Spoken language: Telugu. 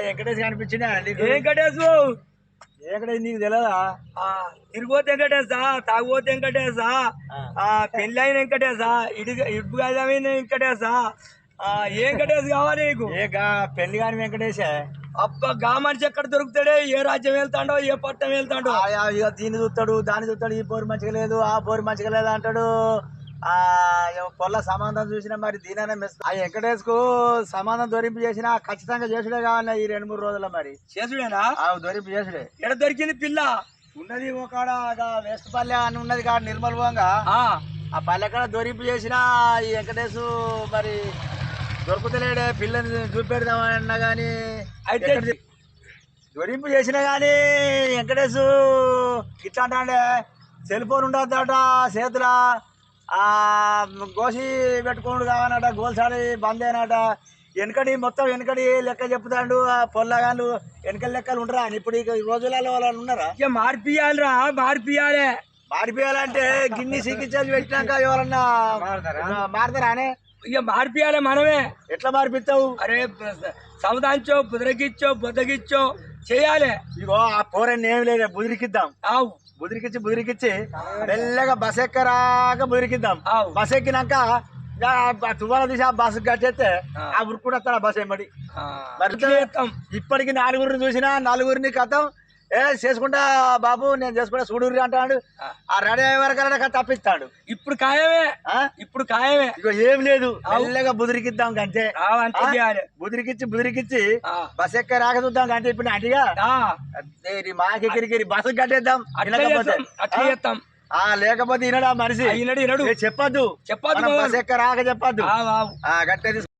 వెంకటేష్ కనిపించినా నీకు? వెంకటేశు వెంకటేష్? నీకు తెలియదా ఆ, తిరిగిపోతే వెంకటేశా తాగుపోతే వెంకటేశా ఆ, పెళ్ళి అయిన వెంకటేశా ఇడి ఇడుపు అయిన వెంకటేశా ఆ, ఏ వెంకటేశ్ కావాలి నీకు? ఏ గా పెళ్ళి కాని వెంకటేశే అబ్బా గా మనిషి ఎక్కడ దొరుకుతాడే? ఏ రాజ్యం వెళ్తాడో ఏ పట్టణం వెళ్తాడో? దీన్ని చూస్తాడు దాన్ని చూస్తాడు ఈ పోరు మంచిగా లేదు ఆ పోరు మంచిగా లేదు అంటాడు. ఆ పొల్ల సంబంధం చూసినా మరి దీనైనా మెస్ ఆ వెంకటేష్కు సంబంధం దొరింపు చేసినా ఖచ్చితంగా చేసుడే కావాలి ఈ రెండు మూడు రోజుల్లో మరి. చేసుడేనా? ఆ దొరింపు చేసుడే. ఎక్కడ దొరికింది పిల్ల? ఉన్నది ఒక వేస్ట్ పల్లె అని ఉన్నది కాడ నిర్మల్ పోగా ఆ. పల్లె కాడ దొరింపు చేసినా ఈ వెంకటేష్ మరి దొరుకుతలేడే పిల్లని చూపెడదామన్నా కానీ అయితే? దొరింపు చేసినా కానీ వెంకటేష్ ఇట్లా అంటే సెల్ ఫోన్ ఉండద్దట చేతుల గోసి పెట్టుకోడు కావనట గోల్సాడి బంద్ అయినట. వెనకడి మొత్తం వెనకడి లెక్క చెప్తాడు ఆ పొల్లగాళ్ళు వెనకల లెక్కలు ఉండరా? ఇప్పుడు ఇక ఈ రోజులలో వాళ్ళు ఉన్నారా? ఇక మార్పియాలిరా మార్పియాలే మారిపోయాలంటే గిన్ని చికిత్సలు పెట్టినాక ఎవరన్నా మారుతారా? అనే? ఇక మార్పియాలే మనమే. ఎట్లా మారిపిస్తావు? అరే సముదాంచో బుదరగిచ్చో బుద్దగిచ్చో చేయాలి. ఇగో ఆ పోరని ఏం లేదు బుదిరికిద్దాం. ఆవు. బుదిరికిచ్చి బుదిరికిచ్చి మెల్లగా బస్ ఎక్కరాక బుదిరికిద్దాం. బస్ ఎక్కినాక తువ్వాల తీసి ఆ బస్ కట్టేస్తే ఆ. ఉరుకుడు వస్తాడు ఆ బస్ ఏమడి మరి ఇప్పటికి నలుగురిని చూసినా నలుగురిని కథం. ఏ చేసుకుంటా బాబు నేను చేసుకుంటా చూడుర్రి అంటాడు. ఆ. రెడీ అయ్యే వరకు తప్పిస్తాడు. ఇప్పుడు ఖాయమే? ఇప్పుడు ఖాయమే. ఇగో ఏం లేదు. మెల్లగా బుదిరికిద్దాం అంతే బుదిరికిచ్చి బుదిరికిచ్చి బస్ ఎక్క రాక చూద్దాం అంటే ఇప్పుడు అటిగా మాకి కిరికిరి బస్సు కట్టేద్దాం. అట్లా ఆ? లేకపోతే ఈనాడు ఆ మనిషి ఈనడు ఈనడు ఏ చెప్పొద్దు. చెప్పొద్దు. బస్ ఎక్క రాక చెప్పొద్దు. గట్టేది